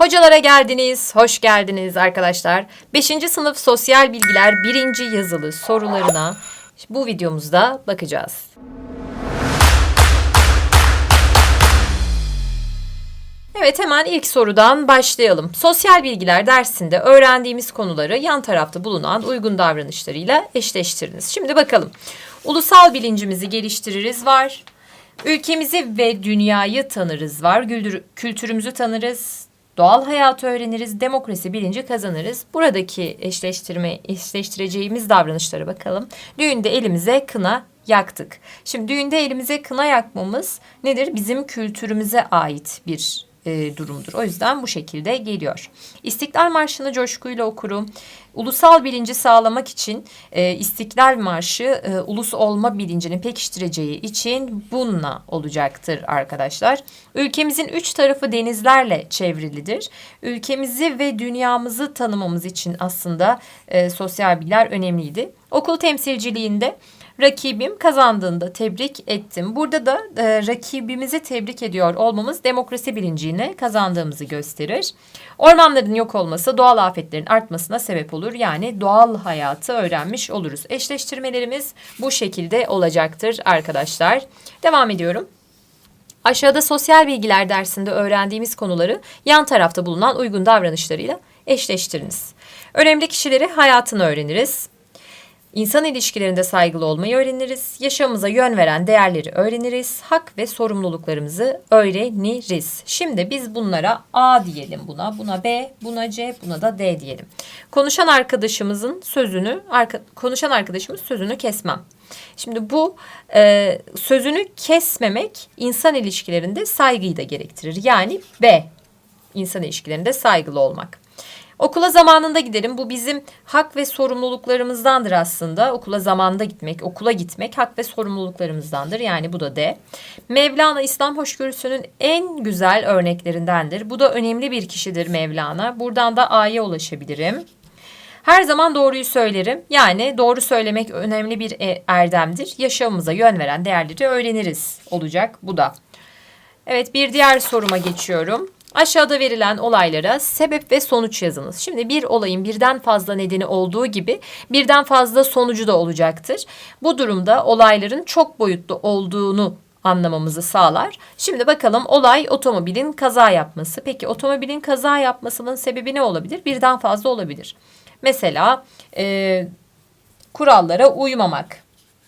Hocalara geldiniz, hoş geldiniz arkadaşlar. 5. sınıf sosyal bilgiler 1. yazılı sorularına bu videomuzda bakacağız. Evet hemen ilk sorudan başlayalım. Sosyal bilgiler dersinde öğrendiğimiz konuları yan tarafta bulunan uygun davranışlarıyla eşleştiriniz. Şimdi bakalım. Ulusal bilincimizi geliştiririz var. Ülkemizi ve dünyayı tanırız var. Güldür- Kültürümüzü tanırız. Doğal hayatı öğreniriz. Demokrasi bilinci kazanırız. Buradaki eşleştirme, eşleştireceğimiz davranışlara bakalım. Düğünde elimize kına yaktık. Şimdi düğünde elimize kına yakmamız nedir? Bizim kültürümüze ait bir e, durumdur. O yüzden bu şekilde geliyor. İstiklal Marşı'nı coşkuyla okurum. Ulusal bilinci sağlamak için e, İstiklal Marşı e, ulus olma bilincini pekiştireceği için bununla olacaktır arkadaşlar. Ülkemizin üç tarafı denizlerle çevrilidir. Ülkemizi ve dünyamızı tanımamız için aslında e, sosyal bilgiler önemliydi. Okul temsilciliğinde rakibim kazandığında tebrik ettim. Burada da e, rakibimizi tebrik ediyor olmamız demokrasi bilincini kazandığımızı gösterir. Ormanların yok olması doğal afetlerin artmasına sebep olur. Yani doğal hayatı öğrenmiş oluruz. Eşleştirmelerimiz bu şekilde olacaktır arkadaşlar. Devam ediyorum. Aşağıda sosyal bilgiler dersinde öğrendiğimiz konuları yan tarafta bulunan uygun davranışlarıyla eşleştiriniz. Önemli kişileri hayatını öğreniriz. İnsan ilişkilerinde saygılı olmayı öğreniriz. Yaşamımıza yön veren değerleri öğreniriz. Hak ve sorumluluklarımızı öğreniriz. Şimdi biz bunlara A diyelim buna, buna B, buna C, buna da D diyelim. Konuşan arkadaşımızın sözünü, arka, konuşan arkadaşımız sözünü kesmem. Şimdi bu e, sözünü kesmemek insan ilişkilerinde saygıyı da gerektirir. Yani B, insan ilişkilerinde saygılı olmak. Okula zamanında gidelim. Bu bizim hak ve sorumluluklarımızdandır aslında. Okula zamanında gitmek, okula gitmek hak ve sorumluluklarımızdandır. Yani bu da D. Mevlana İslam hoşgörüsünün en güzel örneklerindendir. Bu da önemli bir kişidir Mevlana. Buradan da A'ya ulaşabilirim. Her zaman doğruyu söylerim. Yani doğru söylemek önemli bir e- erdemdir. Yaşamımıza yön veren değerleri öğreniriz olacak bu da. Evet bir diğer soruma geçiyorum. Aşağıda verilen olaylara sebep ve sonuç yazınız. Şimdi bir olayın birden fazla nedeni olduğu gibi birden fazla sonucu da olacaktır. Bu durumda olayların çok boyutlu olduğunu anlamamızı sağlar. Şimdi bakalım olay otomobilin kaza yapması. Peki otomobilin kaza yapmasının sebebi ne olabilir? Birden fazla olabilir. Mesela e, kurallara uymamak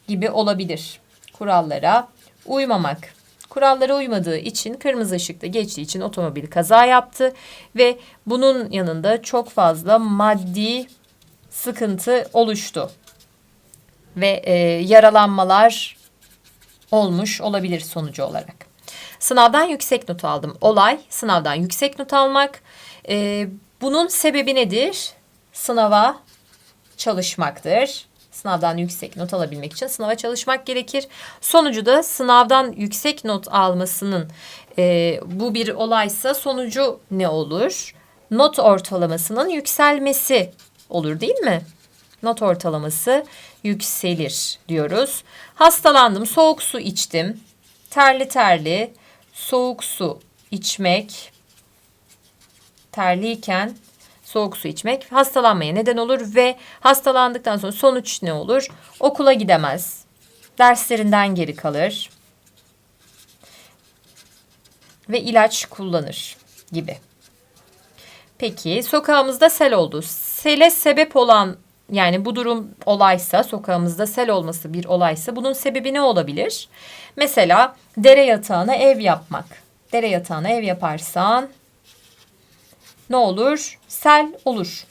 gibi olabilir. Kurallara uymamak. Kurallara uymadığı için kırmızı ışıkta geçtiği için otomobil kaza yaptı ve bunun yanında çok fazla maddi sıkıntı oluştu. Ve e, yaralanmalar olmuş olabilir sonucu olarak. Sınavdan yüksek not aldım. Olay sınavdan yüksek not almak. E, bunun sebebi nedir? Sınava çalışmaktır. Sınavdan yüksek not alabilmek için sınava çalışmak gerekir. Sonucu da sınavdan yüksek not almasının e, bu bir olaysa sonucu ne olur? Not ortalamasının yükselmesi olur değil mi? Not ortalaması yükselir diyoruz. Hastalandım, soğuk su içtim. Terli terli soğuk su içmek terliyken soğuk su içmek hastalanmaya neden olur ve hastalandıktan sonra sonuç ne olur? Okula gidemez. Derslerinden geri kalır. Ve ilaç kullanır gibi. Peki sokağımızda sel oldu. Sele sebep olan yani bu durum olaysa, sokağımızda sel olması bir olaysa bunun sebebi ne olabilir? Mesela dere yatağına ev yapmak. Dere yatağına ev yaparsan ne olur? Sel olur.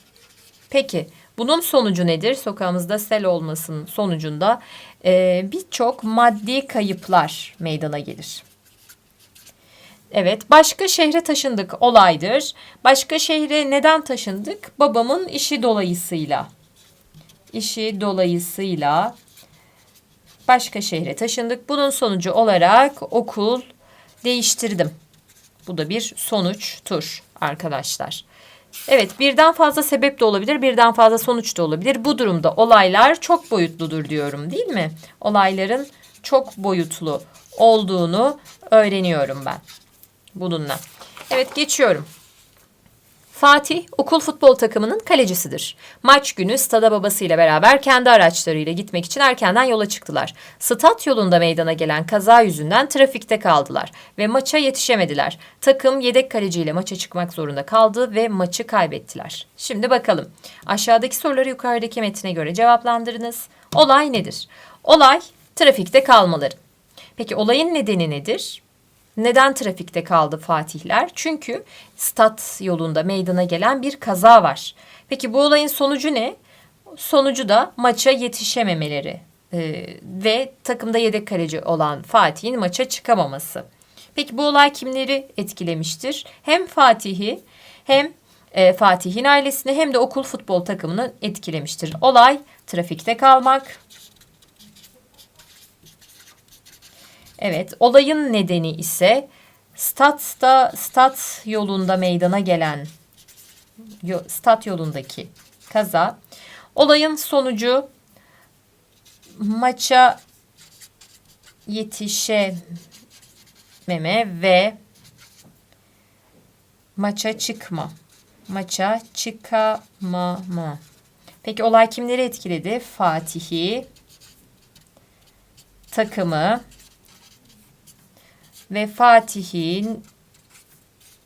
Peki bunun sonucu nedir? Sokağımızda sel olmasının sonucunda e, birçok maddi kayıplar meydana gelir. Evet, başka şehre taşındık olaydır. Başka şehre neden taşındık? Babamın işi dolayısıyla. İşi dolayısıyla başka şehre taşındık. Bunun sonucu olarak okul değiştirdim. Bu da bir sonuçtur arkadaşlar. Evet birden fazla sebep de olabilir, birden fazla sonuç da olabilir. Bu durumda olaylar çok boyutludur diyorum değil mi? Olayların çok boyutlu olduğunu öğreniyorum ben bununla. Evet geçiyorum. Fatih okul futbol takımının kalecisidir. Maç günü stada babasıyla beraber kendi araçlarıyla gitmek için erkenden yola çıktılar. Stat yolunda meydana gelen kaza yüzünden trafikte kaldılar ve maça yetişemediler. Takım yedek kaleciyle maça çıkmak zorunda kaldı ve maçı kaybettiler. Şimdi bakalım. Aşağıdaki soruları yukarıdaki metine göre cevaplandırınız. Olay nedir? Olay trafikte kalmaları. Peki olayın nedeni nedir? Neden trafikte kaldı Fatihler? Çünkü stat yolunda meydana gelen bir kaza var. Peki bu olayın sonucu ne? Sonucu da maça yetişememeleri ee, ve takımda yedek kaleci olan Fatih'in maça çıkamaması. Peki bu olay kimleri etkilemiştir? Hem Fatih'i hem e, Fatih'in ailesini hem de okul futbol takımını etkilemiştir. Olay trafikte kalmak, Evet, olayın nedeni ise statta stat yolunda meydana gelen stat yolundaki kaza. Olayın sonucu maça yetişememe ve maça çıkma. Maça çıkamama. Peki olay kimleri etkiledi? Fatih'i, takımı, ve Fatih'in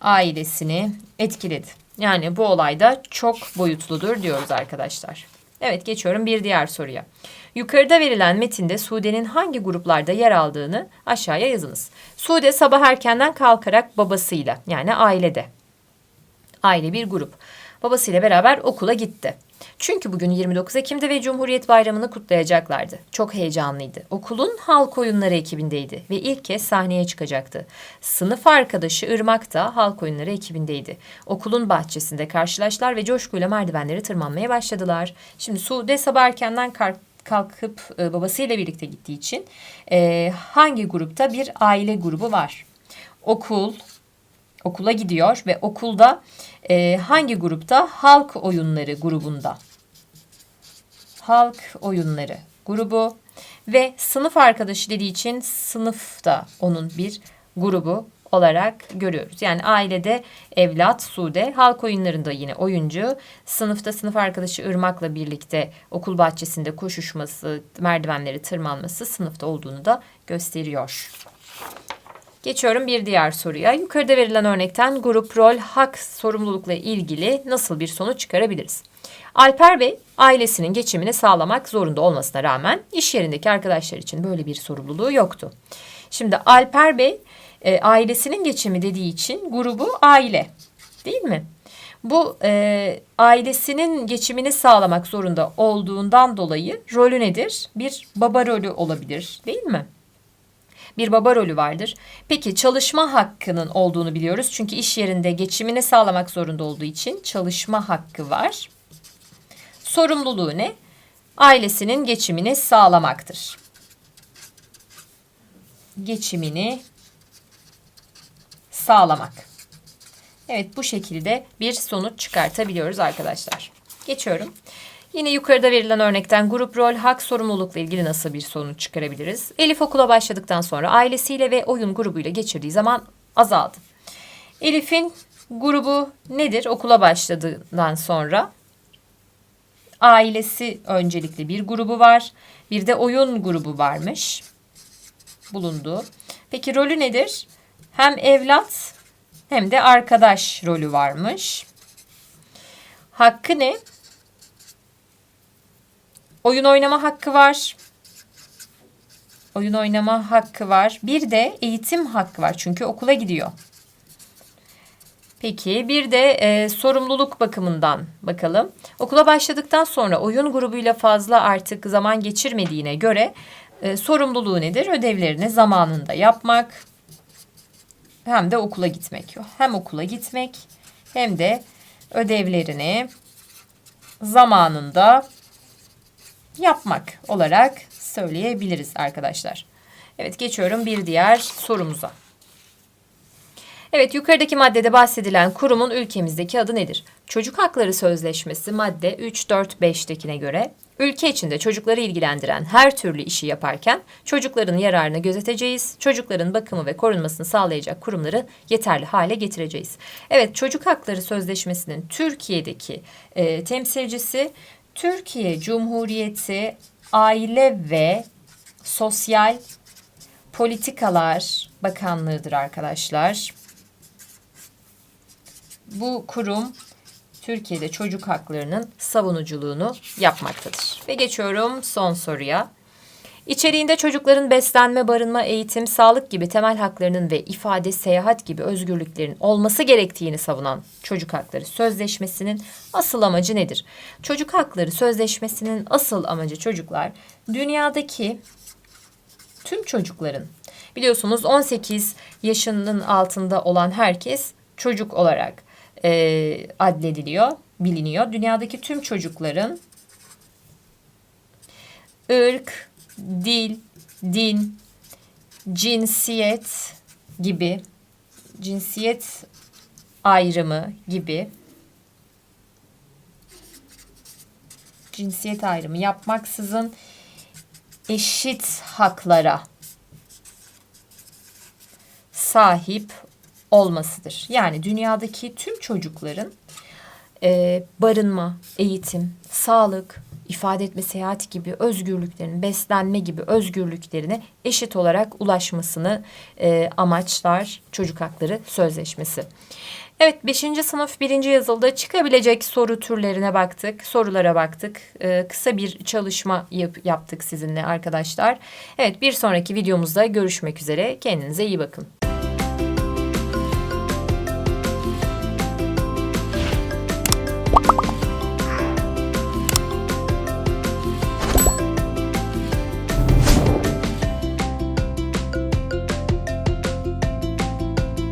ailesini etkiledi. Yani bu olayda çok boyutludur diyoruz arkadaşlar. Evet geçiyorum bir diğer soruya. Yukarıda verilen metinde Sude'nin hangi gruplarda yer aldığını aşağıya yazınız. Sude sabah erkenden kalkarak babasıyla yani ailede. Aile bir grup. Babasıyla beraber okula gitti. Çünkü bugün 29 Ekim'de ve Cumhuriyet Bayramı'nı kutlayacaklardı. Çok heyecanlıydı. Okulun halk oyunları ekibindeydi ve ilk kez sahneye çıkacaktı. Sınıf arkadaşı Irmak da halk oyunları ekibindeydi. Okulun bahçesinde karşılaştılar ve coşkuyla merdivenleri tırmanmaya başladılar. Şimdi Sude sabah erkenden kalkıp e, babasıyla birlikte gittiği için e, hangi grupta bir aile grubu var? Okul, okula gidiyor ve okulda e, hangi grupta? Halk oyunları grubunda. Halk oyunları grubu ve sınıf arkadaşı dediği için sınıfta onun bir grubu olarak görüyoruz. Yani ailede evlat Sude, halk oyunlarında yine oyuncu, sınıfta sınıf arkadaşı Irmak'la birlikte okul bahçesinde koşuşması, merdivenleri tırmanması sınıfta olduğunu da gösteriyor. Geçiyorum bir diğer soruya. Yukarıda verilen örnekten grup rol hak sorumlulukla ilgili nasıl bir sonuç çıkarabiliriz? Alper Bey ailesinin geçimini sağlamak zorunda olmasına rağmen iş yerindeki arkadaşlar için böyle bir sorumluluğu yoktu. Şimdi Alper Bey e, ailesinin geçimi dediği için grubu aile değil mi? Bu e, ailesinin geçimini sağlamak zorunda olduğundan dolayı rolü nedir? Bir baba rolü olabilir değil mi? Bir baba rolü vardır. Peki çalışma hakkının olduğunu biliyoruz. Çünkü iş yerinde geçimini sağlamak zorunda olduğu için çalışma hakkı var. Sorumluluğu ne? Ailesinin geçimini sağlamaktır. Geçimini sağlamak. Evet bu şekilde bir sonuç çıkartabiliyoruz arkadaşlar. Geçiyorum. Yine yukarıda verilen örnekten grup rol, hak, sorumlulukla ilgili nasıl bir sonuç çıkarabiliriz? Elif okula başladıktan sonra ailesiyle ve oyun grubuyla geçirdiği zaman azaldı. Elif'in grubu nedir? Okula başladığından sonra ailesi öncelikli bir grubu var. Bir de oyun grubu varmış. Bulundu. Peki rolü nedir? Hem evlat hem de arkadaş rolü varmış. Hakkı ne? Oyun oynama hakkı var. Oyun oynama hakkı var. Bir de eğitim hakkı var. Çünkü okula gidiyor. Peki bir de e, sorumluluk bakımından bakalım. Okula başladıktan sonra oyun grubuyla fazla artık zaman geçirmediğine göre e, sorumluluğu nedir? Ödevlerini zamanında yapmak hem de okula gitmek. Hem okula gitmek hem de ödevlerini zamanında yapmak olarak söyleyebiliriz arkadaşlar. Evet geçiyorum bir diğer sorumuza. Evet yukarıdaki maddede bahsedilen kurumun ülkemizdeki adı nedir? Çocuk Hakları Sözleşmesi madde 3, 4, 5'tekine göre ülke içinde çocukları ilgilendiren her türlü işi yaparken çocukların yararını gözeteceğiz, çocukların bakımı ve korunmasını sağlayacak kurumları yeterli hale getireceğiz. Evet Çocuk Hakları Sözleşmesi'nin Türkiye'deki e, temsilcisi Türkiye Cumhuriyeti Aile ve Sosyal Politikalar Bakanlığı'dır arkadaşlar. Bu kurum Türkiye'de çocuk haklarının savunuculuğunu yapmaktadır. Ve geçiyorum son soruya. İçeriğinde çocukların beslenme, barınma, eğitim, sağlık gibi temel haklarının ve ifade, seyahat gibi özgürlüklerin olması gerektiğini savunan Çocuk Hakları Sözleşmesi'nin asıl amacı nedir? Çocuk Hakları Sözleşmesi'nin asıl amacı çocuklar dünyadaki tüm çocukların biliyorsunuz 18 yaşının altında olan herkes çocuk olarak e, adlediliyor, biliniyor. Dünyadaki tüm çocukların ırk, dil, din, cinsiyet gibi cinsiyet ayrımı gibi cinsiyet ayrımı yapmaksızın eşit haklara sahip olmasıdır. Yani dünyadaki tüm çocukların e, barınma, eğitim, sağlık, ifade etme, seyahat gibi özgürlüklerin, beslenme gibi özgürlüklerine eşit olarak ulaşmasını e, amaçlar Çocuk Hakları Sözleşmesi. Evet 5. sınıf 1. yazılıda çıkabilecek soru türlerine baktık, sorulara baktık. Ee, kısa bir çalışma yap- yaptık sizinle arkadaşlar. Evet bir sonraki videomuzda görüşmek üzere. Kendinize iyi bakın.